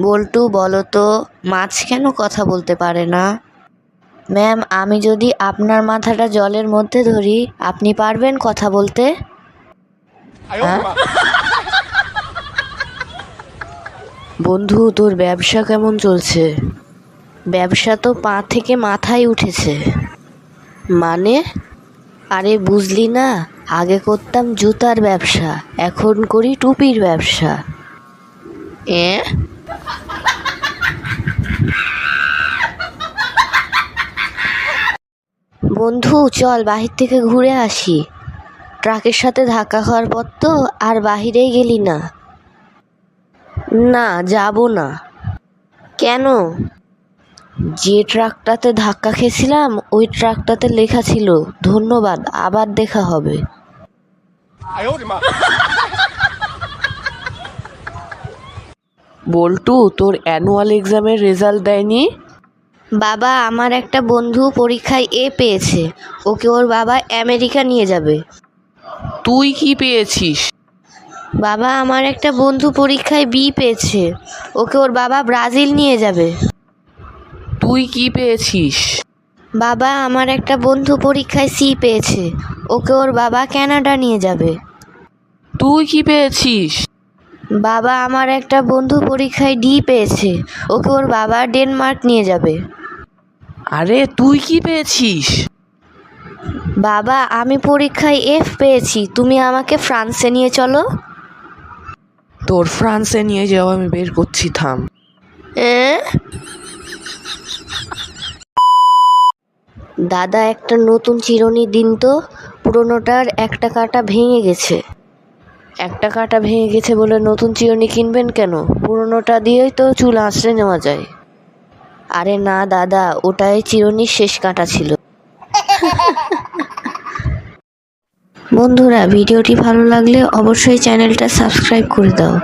বল্টু বলো তো মাছ কেন কথা বলতে পারে না? ম্যাম আমি যদি আপনার মাথাটা জলের মধ্যে ধরি আপনি পারবেন কথা বলতে? হ্যাঁ? বন্ধু তোর ব্যবসা কেমন চলছে? ব্যবসা তো পা থেকে মাথায় উঠেছে। মানে? আরে বুঝলি না আগে করতাম জুতার ব্যবসা এখন করি টুপির ব্যবসা। এ? বন্ধু, চল বাহির থেকে ঘুরে আসি। ট্রাকের সাথে ধাক্কা খাওয়ার পর তো আর বাহিরেই গেলি না। না, যাব না। কেন? যে ট্রাকটাতে ধাক্কা খেয়েছিলাম, ওই ট্রাকটাতে লেখা ছিল, ধন্যবাদ, আবার দেখা হবে। বল্টু তোর অ্যানুয়াল এক্সামের রেজাল্ট দেয়নি? বাবা আমার একটা বন্ধু পরীক্ষায় এ পেয়েছে। ওকে ওর বাবা আমেরিকা নিয়ে যাবে। তুই কি পেয়েছিস? বাবা আমার একটা বন্ধু পরীক্ষায় বি পেয়েছে। ওকে ওর বাবা ব্রাজিল নিয়ে যাবে। তুই কি পেয়েছিস? বাবা আমার একটা বন্ধু পরীক্ষায় সি পেয়েছে। ওকে ওর বাবা ক্যানাডা নিয়ে যাবে। তুই কি পেয়েছিস? বাবা আমার একটা বন্ধু পরীক্ষায় ডি পেয়েছে। ওকে ওর বাবা ডেনমার্ক নিয়ে যাবে। আরে তুই কি পেয়েছিস? বাবা আমি পরীক্ষায় এফ পেয়েছি। তুমি আমাকে ফ্রান্সে নিয়ে চলো। তোর ফ্রান্সে নিয়ে যাও আমি বের করছি থাম। এ? দাদা একটা নতুন চিরুনি দিন তো। পুরোনোটার একটা কাঁটা ভেঙে গেছে। একটা কাঁটা ভেঙে গেছে বলে নতুন চিরুনি কিনবেন কেন? পুরনোটা দিয়েই তো চুল আঁচড়ে নেওয়া যায়। আরে না, দাদা, ওটাই চিরুনির শেষ কাঁটা ছিল। বন্ধুরা, ভিডিওটি ভালো লাগলে অবশ্যই চ্যানেলটা সাবস্ক্রাইব করে দাও।